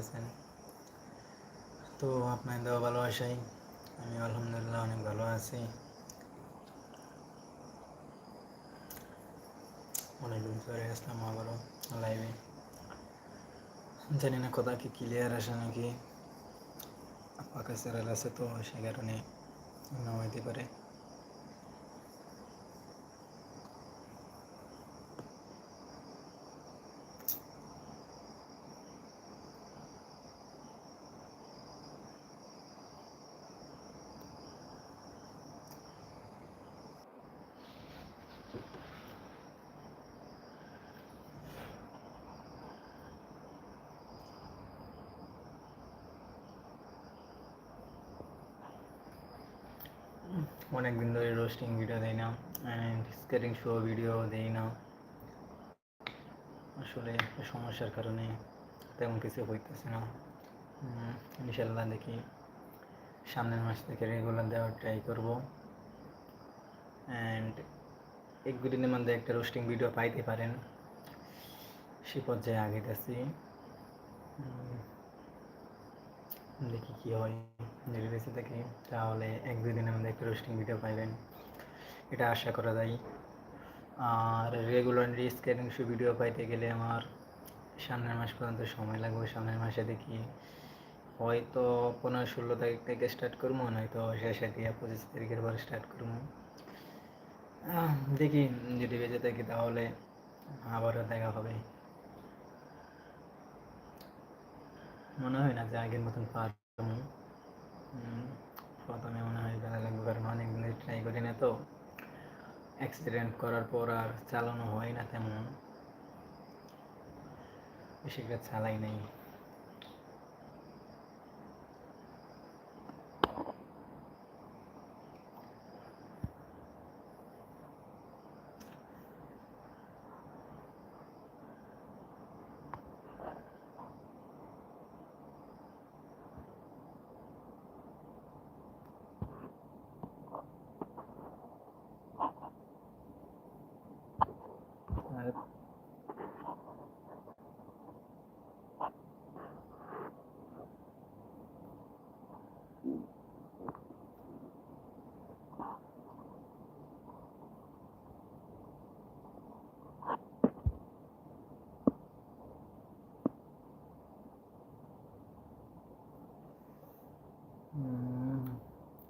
আছেন। তো আপনার ভালোবাসাই আমি আলহামদুলিল্লাহ অনেক ভালো আছি। অনেকদিন পরে আসলাম আবারও লাইভে জানি না কথা কি ক্লিয়ার আসে নাকি। পাকা চ্যানেল আছে তো, সে কারণে হইতে পারে। অনেক দিন ধরে রোস্টিং ভিডিও দেই না অ্যান্ড স্কেটিং শো ভিডিও দেই না। আসলে সমস্যার কারণে তেমন কিছু হইতেছে না। ইনশাল্লাহ দেখি সামনের মাস থেকে রেগুলার দেওয়ার ট্রাই করব। অ্যান্ড এক দুদিনের মধ্যে একটা রোস্টিং ভিডিও পাইতে পারেন। সে পর্যায়ে আগেতেছি দেখি কি হয়। যদি বেঁচে থাকি তাহলে এক দুই দিনের মধ্যে একটা রোস্টিং ভিডিও পাইবেন। এটা আশা করা যায় আর রেগুলারলি স্ক্যানিং শু ভিডিও পাইতে গেলে আমার সামনের মাস পর্যন্ত সময় লাগবে সামনের মাসে দেখি হয়তো পনেরো ষোলো তারিখ থেকে স্টার্ট করব নয়তো শেষে দিয়ে পঁচিশ তারিখের পর স্টার্ট করব। দেখি যদি বেঁচে থাকি তাহলে আবারও দেখা হবে। মনে হয় না যে আগের মতন উম, প্রথমে মনে হয় বেলা লাগবে কারণ অনেক দিন ট্রাই করি না তো। অ্যাক্সিডেন্ট করার পর আর চালানো হয় না তেমন। বেশি একটা চালাই নাই।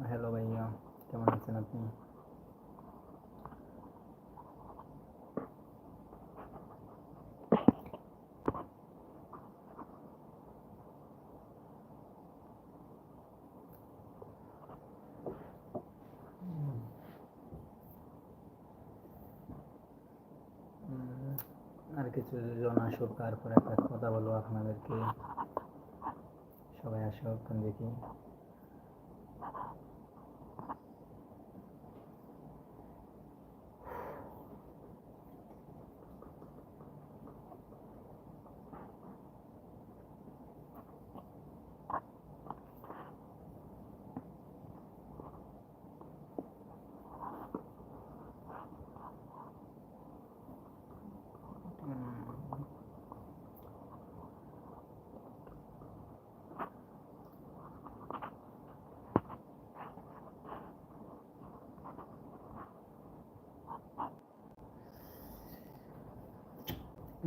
হ্যালো ভাইয়া, কেমন আছেন আপনি? আর কিছু জন আসুক, তারপরে একটা কথা বলব আপনাদেরকে। সবাই আসুক, দেখি।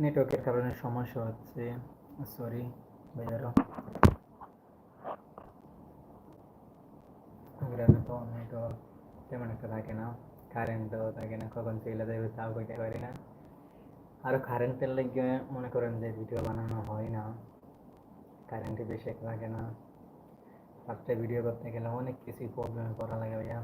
নেটওয়ার্কের কারণে সমস্যা হচ্ছে। সরি ভাইয়ারা। গ্রামে তো নেটওয়ার্ক তেমন একটা থাকে না। কারেন্টও থাকে না, কখন চলে যাবে তাও কইতে পারি না। আর কারেন্টের লেগে মনে করেন যে ভিডিও বানানো হয় না। কারেন্টে বেশি লাগে না। একটা ভিডিও করতে গেলে অনেক কিছুই প্রবলেমে পড়া লাগে ভাইয়া।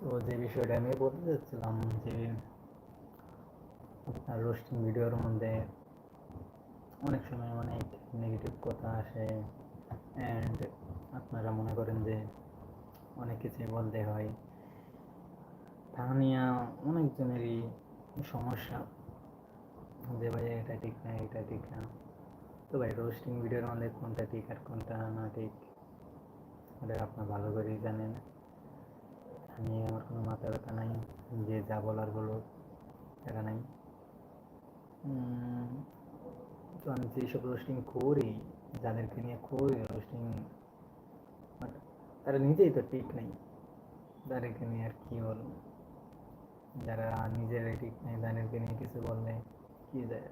তো যে বিষয়টা আমি বলতে চাচ্ছিলাম যে, আপনার রোস্টিং ভিডিওর মধ্যে অনেক সময় অনেক নেগেটিভ কথা আসে অ্যান্ড আপনারা মনে করেন যে অনেক কিছুই বলতে হয়। তা নিয়ে অনেকজনেরই সমস্যা। যে ভাই এটা ঠিক না, এটা ঠিক না। তো ভাই, রোস্টিং ভিডিওর মধ্যে কোনটা ঠিক আর কোনটা না ঠিক, এটা আপনার ভালো করেই জানেন। আমি আমার কোনো মাথা ব্যথা নাই, যে যা বলার বলো টাকা নাই। তো আমি যেসব রোস্টিং করি, যাদেরকে নিয়ে করি রোস্টিং তারা নিজেই তো ঠিক নেই। তাদেরকে নিয়ে আর কি বলব? যারা নিজেরাই ঠিক নেই, তাদেরকে নিয়ে কিছু বললে কি যায়?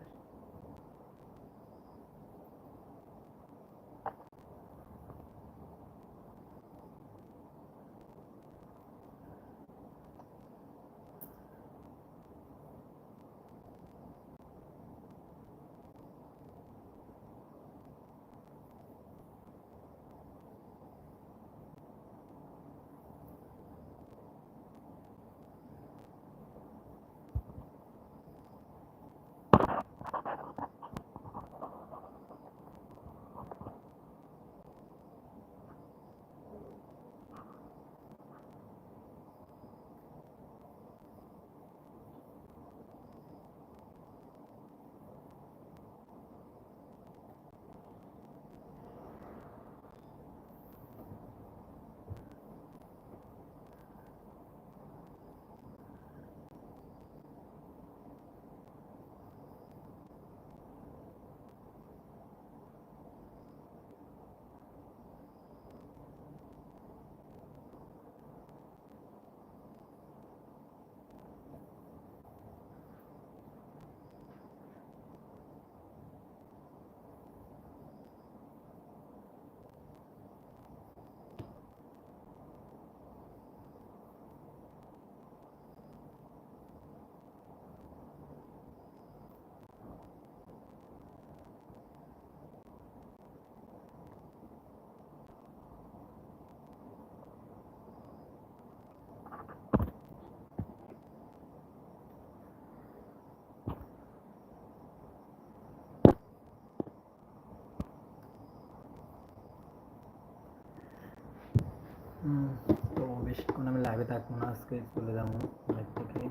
তো বেশিক্ষণ আমি লাইভে থাকব না, আজকে চলে যাব লাইভ থেকে।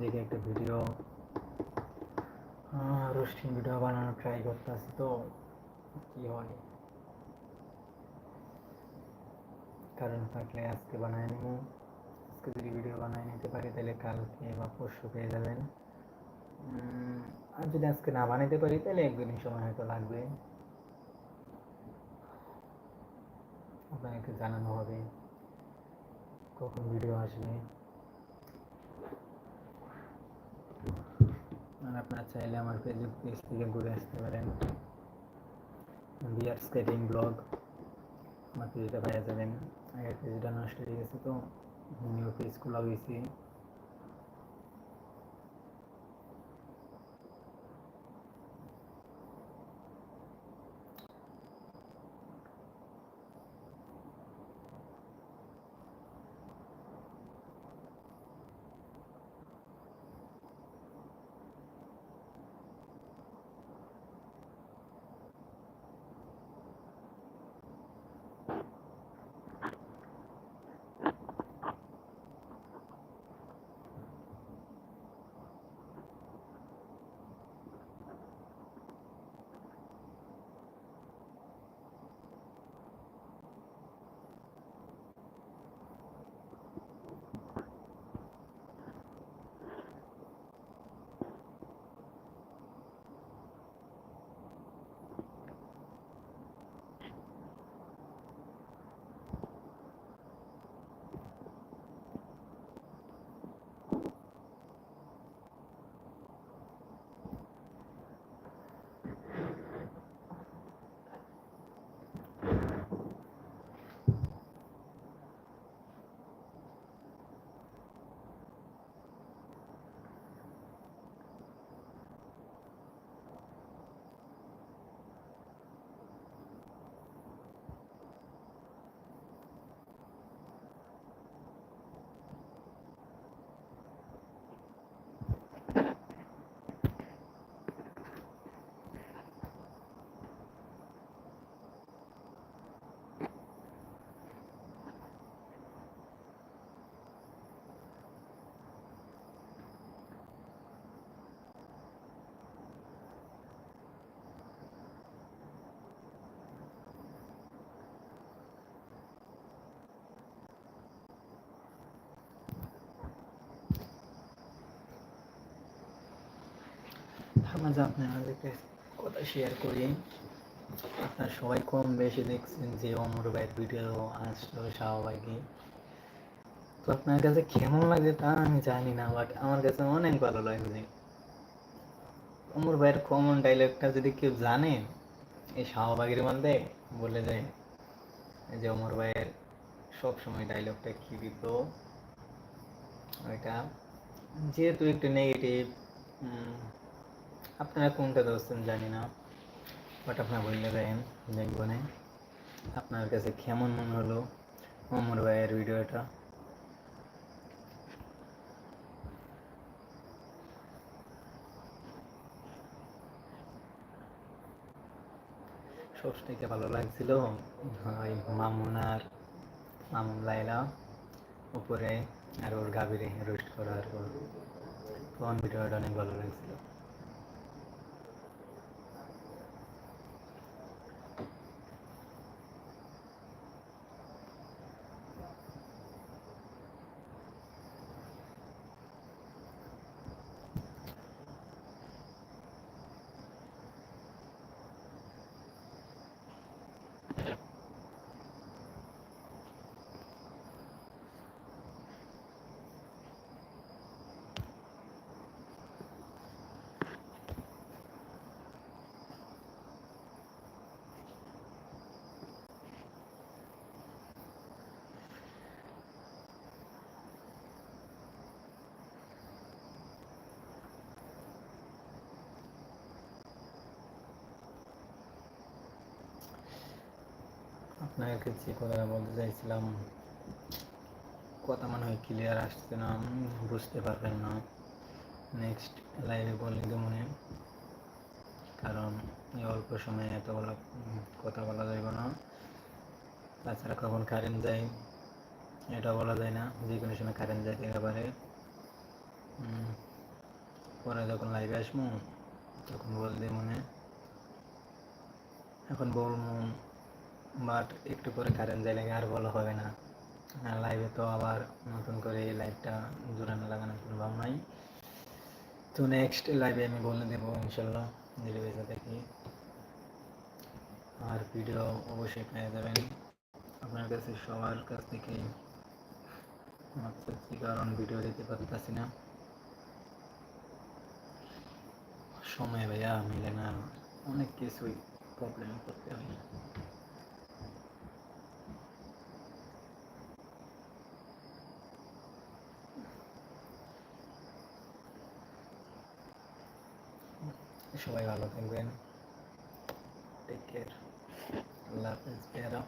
দেখে একটা ভিডিও রোস্টিং ভিডিও বানানোর ট্রাই করতে আসি তো, কি হয়? কারণ থাকলে আজকে বানায় নেব। আজকে যদি ভিডিও বানায় নিতে পারি, তাহলে কালকে বা পরশু পেয়ে যাবেন। আর যদি আজকে না বানাইতে পারি, তাহলে একদিন সময় হয়তো লাগবে। আপনাকে জানানো হবে। কখন ভিডিও আসবে। আর আপনারা চাইলে আমার ফেসবুক পেজ থেকে ঘুরে আসতে পারেন। Bear skating blog. আমার পেজটা পাওয়া যাবেন। আগের পেজটা নষ্ট হয়ে গেছে তো নিউ পেজ খোলা হয়েছে মাঝে আপনাদেরকে কথা শেয়ার করি। আপনার সবাই কম বেশি দেখছেন যে অমর ভাইয়ের ভিডিও আসলো শাহবাগি তো আপনার কাছে কেমন লাগে তা আমি জানি না বাট আমার কাছে অনেক ভালো লাগছে। অমর ভাইয়ের কমন ডাইলগটা যদি কেউ জানে, এই শাহবাগের মধ্যে বলে যায় যে অমর ভাইয়ের সবসময় ডাইলগটা কি দিত? ওইটা যেহেতু একটু নেগেটিভ আপনারা কোনটা ধরছেন জানি না বাট আপনার বললে দেন, দেখব না। আপনার কাছে কেমন মনে হলো অমর ভাইয়ের ভিডিওটা? সব ভালো লাগছিল ওই মামুন আর মামুন লাইলা উপরে আর ওর গাভীরে রোস্ট করার পর। তখন ভিডিওটা অনেক ভালো লাগছিল। আপনাকে যে কথাটা বলতে চাইছিলাম কথা মনে হয় ক্লিয়ার আসছে না বুঝতে পারবেন না। নেক্সট লাইভে বলে দেবো মনে কারণ এই অল্প সময়ে এত বলা কথা বলা যাবে না। তাছাড়া কখন কারেন্ট যায় এটা বলা যায় না যে কোনো সময় কারেন্ট পারে উম, পরে যখন লাইভে আসব তখন বলতে মনে এখন বলব বাট একটু পরে কারেন্ট যাইলে আর বলা হবে না। লাইভে তো আবার নতুন করে লাইভটা জোরানো লাগানোর কোনো ভাব নাই। তো নেক্সট লাইভে আমি বলে দেবো ইনশাল্লাহ ধীরে বেঁচে থাকি আর ভিডিও অবশ্যই পেয়ে যাবেন। আপনার কাছে সবার কাছ থেকে কারণ ভিডিও দিতে পারতেছি না। সময় ভাইয়া মিলে না, অনেক কিছুই প্রবলেম করতে হয়। সবাই ভালো থাকবেন টেক কেয়ার আল্লাহ হাফেজ পেয়ারা